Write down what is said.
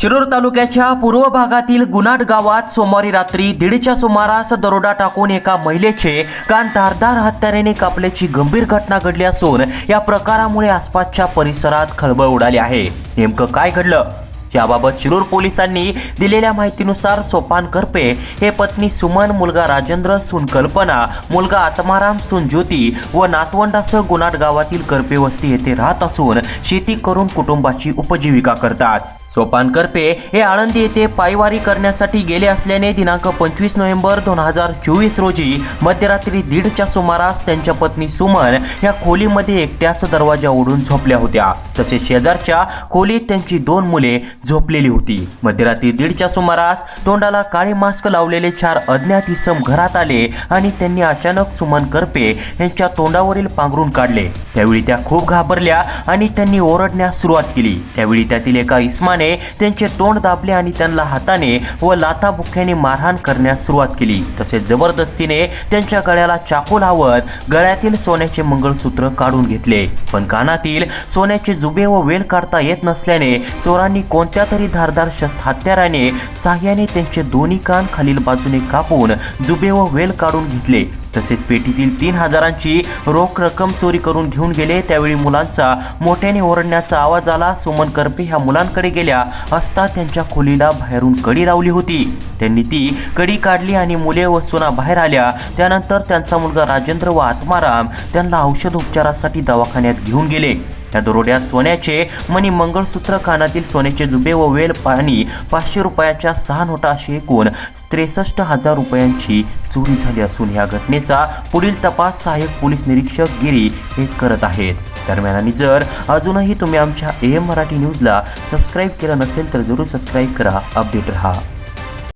शिरूर तालुक्याच्या पूर्व भागातील गुनाट गावात सोमवारी रात्री दीडच्या सुमारास दरोडा टाकून एका महिलेचे कान धारदार हत्यारेने कापल्याची गंभीर घटना घडली असून या प्रकारामुळे आसपासच्या परिसरात खळबळ उडाली आहे. नेमकं काय घडलं? याबाबत शिरूर पोलिसांनी दिलेल्या माहितीनुसार सोपान करपे हे पत्नी सुमन मुलगा राजेंद्र सुन कल्पना मुलगा आत्माराम सून ज्योती व नातवंडासह गुनाट गावातील करपे वस्ती येथे राहत असून शेती करून कुटुंबाची उपजीविका करतात. सोपान करपे हे आळंदी येथे पायवारी करण्यासाठी गेले असल्याने दिनांक पंचवीस नोव्हेंबर दोन हजार चोवीस रोजी मध्यरात्री दीडच्या सुमारास त्यांच्या पत्नी सुमन या खोलीमध्ये एकट्याच दरवाजा ओढून झोपल्या होत्या. तसेच शेजारच्या खोलीत त्यांची दोन मुले झोपलेली होती. मध्यरात्री दीडच्या सुमारास तोंडाला काळे मास्क लावलेले चार अज्ञात इसम घरात आले आणि त्यांनी अचानक सुमन करपे यांच्या तोंडावरील पांघरून काढले. त्यावेळी त्या खूप घाबरल्या आणि त्यांनी ओरडण्यास सुरुवात केली. त्यावेळी त्यातील एका इस्माने त्यांचे तोंड दाबले आणि त्यांना हाताने व लाथाबुक्क्याने मारहाण करण्यास सुरुवात केली. तसेच जबरदस्तीने त्यांच्या गळ्याला चाकू लावत गळ्यातील सोन्याचे मंगळसूत्र काढून घेतले. पण कानातील सोन्याचे जुबे व वेल काढता येत नसल्याने चोरांनी कोणत्या तरी धारदार शस्त्र हत्याराने साह्याने त्यांचे दोन्ही कान खालील बाजूने कापून जुबे व वेल काढून घेतले. तसेच पेटीतील तीन हजारांची रोख रक्कम चोरी करून घेऊन गेले. त्यावेळी मुलांचा मोठ्याने ओरडण्याचा आवाज आला. सुमन करपे ह्या मुलांकडे गेल्या असता त्यांच्या खोलीला बाहेरून कडी लावली होती. त्यांनी ती कडी काढली आणि मुले व सुना बाहेर आल्या. त्यानंतर त्यांचा मुलगा राजेंद्र व आत्माराम त्यांना औषध उपचारासाठी दवाखान्यात घेऊन गेले. त्या दरोड्यात सोन्याचे मणी मंगळसूत्र कानातील सोन्याचे जुबे व वेल पाणी पाचशे रुपयाच्या सहा नोटा अशी एकूण त्रेसष्ट हजार रुपयांची चोरी झाली असून या घटनेचा पुढील तपास सहाय्यक पोलीस निरीक्षक गिरी हे करत आहेत. दरम्यान आणि जर अजूनही तुम्ही आमच्या ए एम मराठी न्यूजला सबस्क्राईब केलं नसेल तर जरूर सबस्क्राईब करा अपडेट रहा.